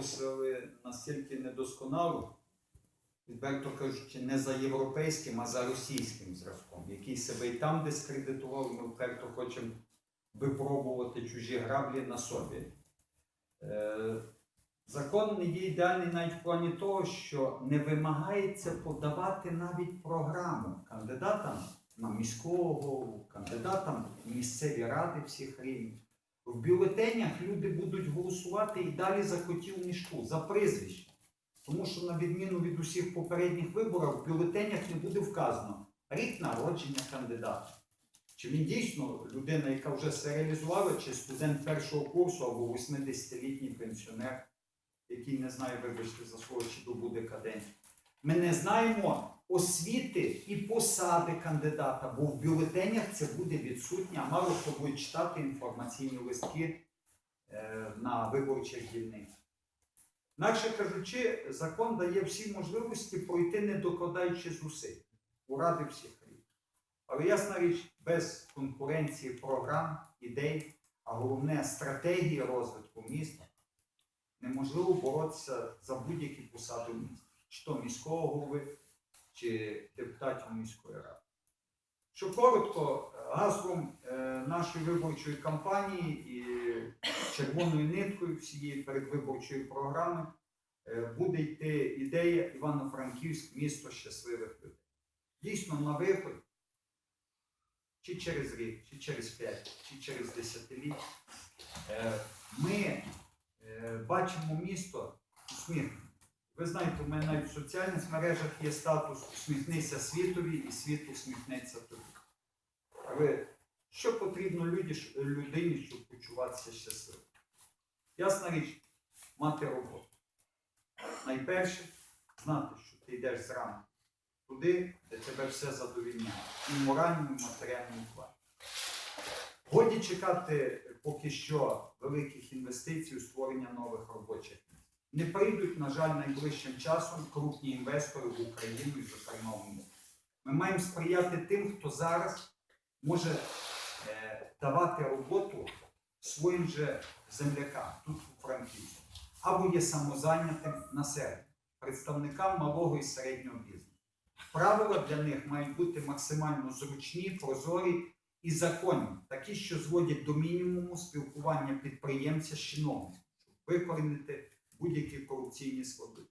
випустили настільки недосконало, відверто кажучи, не за європейським, а за російським зразком, який себе і там дискредитував, ми вперто хочемо випробувати чужі граблі на собі. Е, Закон не є ідеальний навіть в плані того, що не вимагається подавати навіть програму кандидатам на міського голову, кандидатам в місцеві ради всіх рівнів. В бюлетенях люди будуть голосувати і далі за котів мішку, за прізвище. Тому що, на відміну від усіх попередніх виборів, в бюлетенях не буде вказано рік народження кандидата. Чи він дійсно людина, яка вже все реалізувала, чи студент першого курсу або 80-літній пенсіонер, який не знає, вибачте, за свого чи добуде каденцію. Ми не знаємо освіти і посади кандидата, бо в бюлетенях це буде відсутнє, а мало хто буде читати інформаційні листки е, на виборчих дільницях. Інакше кажучи, закон дає всі можливості пройти, не докладаючи зусиль у ради всіх рівнів. Але ясна річ, без конкуренції програм, ідей, а головне стратегії розвитку міста, неможливо боротися за будь-які посади в місті, чи то міського голови, чи депутатів міської ради. Що коротко, гаслом е, нашої виборчої кампанії і червоною ниткою всієї передвиборчої програми е, буде йти ідея Івано-Франківськ місто щасливих людей. Дійсно, на виход, чи через рік, чи через п'ять, чи через десятиліття, е, ми бачимо місто усміхнене. Ви знаєте, у мене навіть в соціальних мережах є статус усміхнися світові і світ усміхнеться тобі. Але що потрібно людині, щоб почуватися щасливим? Ясна річ, мати роботу. Найперше, знати, що ти йдеш зранку туди, де тебе все задовільняє. І моральному, і в матеріальному плані. Годі чекати поки що великих інвестицій у створення нових робочих. Не прийдуть, на жаль, найближчим часом крупні інвестори в Україну і зокрема в місто. Ми маємо сприяти тим, хто зараз може е, давати роботу своїм же землякам тут у Франківську, або є самозайнятим населенням, представникам малого і середнього бізнесу. Правила для них мають бути максимально зручні, прозорі і законні, такі, що зводять до мінімуму спілкування підприємця з чиновником, щоб викорінити будь-які корупційні склади.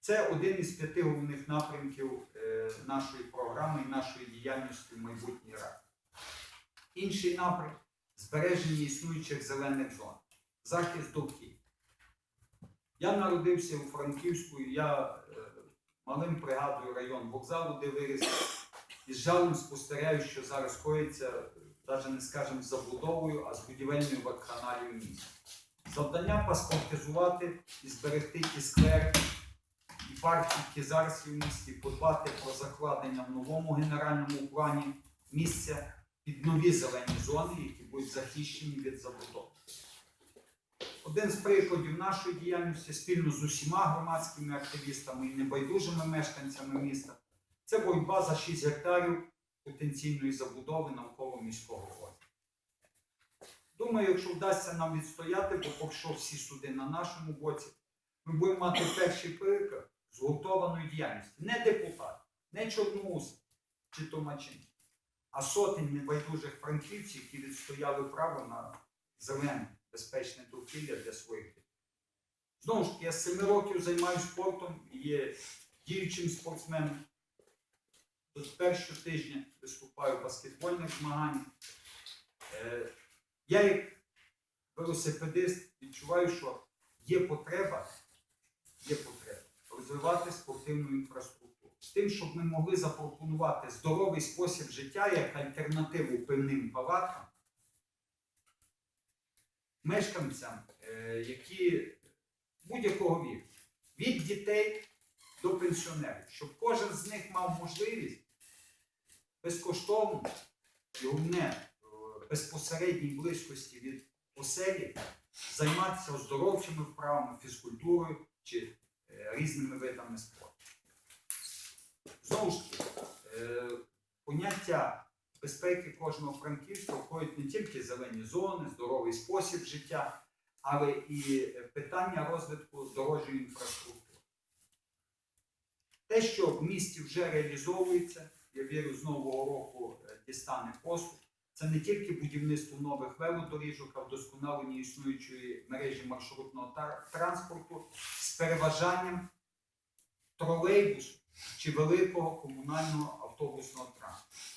Це один із п'яти головних напрямків е, нашої програми і нашої діяльності в майбутній раді. Інший напрям збереження існуючих зелених зон, захист довкілля. Я народився у Франківську, я е, малим пригадую район вокзалу, де виріс, і з жалем спостерігаю, що зараз коїться, навіть не скажемо з забудовою, а з будівельною вакханалією міста. Завдання паспортизувати і зберегти ті сквери і парки, які зараз в місті, подбати про закладення в новому генеральному плані місця під нові зелені зони, які будуть захищені від забудови. Один з прикладів нашої діяльності спільно з усіма громадськими активістами і небайдужими мешканцями міста це боротьба за 6 гектарів потенційної забудови навколо міського озера. Думаю, якщо вдасться нам відстояти, бо поки що всі суди на нашому боці, ми будемо мати перший приклад згуртованої діяльності. Не депутат, не чорноус чи томачин, а сотень небайдужих франківців, які відстояли право на зелене, безпечне довкілля для своїх дітей. Знову ж таки, я з 7 років займаюся спортом є діючим спортсменом. Тепер щотижня виступаю в баскетбольних змаганнях. Я як велосипедист відчуваю, що є потреба, є потреба розвивати спортивну інфраструктуру. З тим, щоб ми могли запропонувати здоровий спосіб життя як альтернативу пивним палаткам мешканцям, е, які будь-якого віку, від дітей до пенсіонерів, щоб кожен з них мав можливість безкоштовно і в безпосередній близькості від оселі займатися оздоровчими вправами, фізкультурою чи е, різними видами спорту. Знову ж таки, е, поняття безпеки кожного франківська входять не тільки зелені зони, здоровий спосіб життя, але і питання розвитку дорожньої інфраструктури. Те, що в місті вже реалізовується, я вірю, з нового року е, дістане послуг. Це не тільки будівництво нових велодоріжок, а вдосконалення існуючої мережі маршрутного транспорту з переважанням тролейбусу чи великого комунального автобусного транспорту.